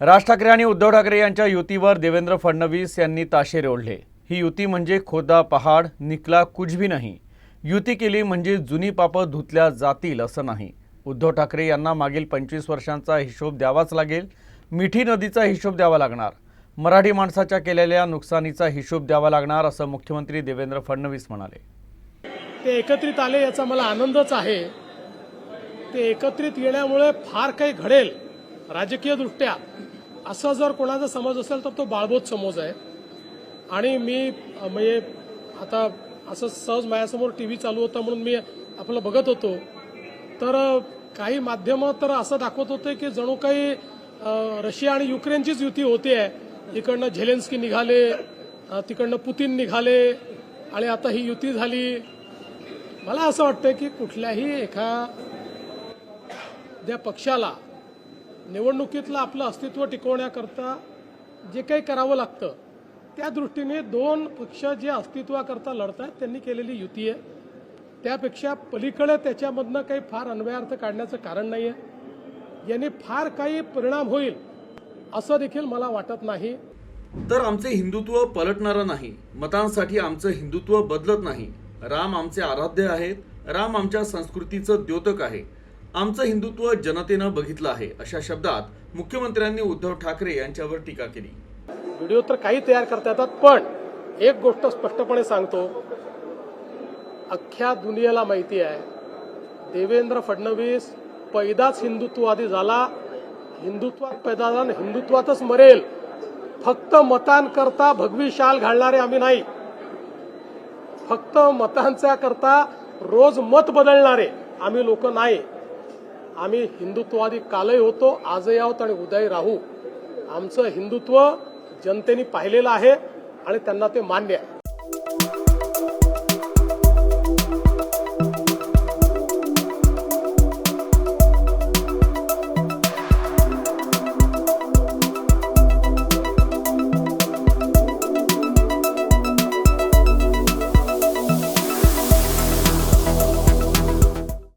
राज ठाकरे आणि उद्धव ठाकरे यांच्या युतीवर देवेंद्र फडणवीस यांनी ताशेरे ओढले. ही युती म्हणजे खोदा पहाड निकला कुछ भी नाही. युती केली म्हणजे जुनी पापं धुतल्या जातील असं नाही. उद्धव ठाकरे यांना मागील पंचवीस वर्षांचा हिशोब द्यावाच लागेल मिठी नदीचा हिशोब द्यावा लागणार मराठी माणसाच्या केलेल्या नुकसानीचा हिशोब द्यावा लागणार असं मुख्यमंत्री देवेंद्र फडणवीस म्हणाले. ते एकत्रित आले याचा मला आनंदच आहे. ते एकत्रित येण्यामुळे फार काही घडेल राजकीयदृष्ट्या. असं जर कोणाचा समज असेल तर तो बाळबोध समज आहे. आणि मी म्हणजे आता असं सहज माझ्यासमोर टी व्ही चालू होता म्हणून मी आपलं बघत होतो. तर काही माध्यमं तर असं दाखवत होते की जणू काही रशिया आणि युक्रेनचीच युती होती. आहे इकडनं झेलेन्स्की निघाले तिकडनं पुतीन निघाले आणि आता ही युती झाली. मला असं वाटतं की कुठल्याही एखाद्या पक्षाला निवडणुकीतलं आपलं अस्तित्व टिकवण्याकरता जे काही करावं लागतं त्या दृष्टीने दोन पक्ष जे अस्तित्वाकरता लढत आहेत त्यांनी केलेली युती आहे. त्यापेक्षा पलीकडे त्याच्यामधनं काही फार अन्वयार्थ काढण्याचं कारण नाही आहे याने फार काही परिणाम होईल असं देखील मला वाटत नाही. तर आमचे हिंदुत्व पलटणारं नाही. मतांसाठी आमचं हिंदुत्व बदलत नाही. राम आमचे आराध्य आहेत. राम आमच्या संस्कृतीचं द्योतक आहे. आमचं हिंदुत्व जनतेनं बघितलं आहे अशा शब्दात मुख्यमंत्र्यांनी उद्धव ठाकरे यांच्यावर टीका केली. व्हिडिओ तर काही तयार करता येतात पण एक गोष्ट स्पष्टपणे सांगतो. अख्ख्या दुनियेला माहिती आहे देवेंद्र फडणवीस पैदाच हिंदुत्ववादी झाला. हिंदुत्वात पैदा झाला हिंदुत्वातच मरेल. फक्त मतांकरता भगवी शाल घालणारे आम्ही नाही. फक्त मतांच्या करता रोज मत बदलणारे आम्ही लोक नाही. आम्ही हिंदुत्ववादी कालही होतो आजही आहोत आणि उद्याही राहू. आमचं हिंदुत्व जनतेने पाहिलेलं आहे आणि त्यांना ते मान्य आहे.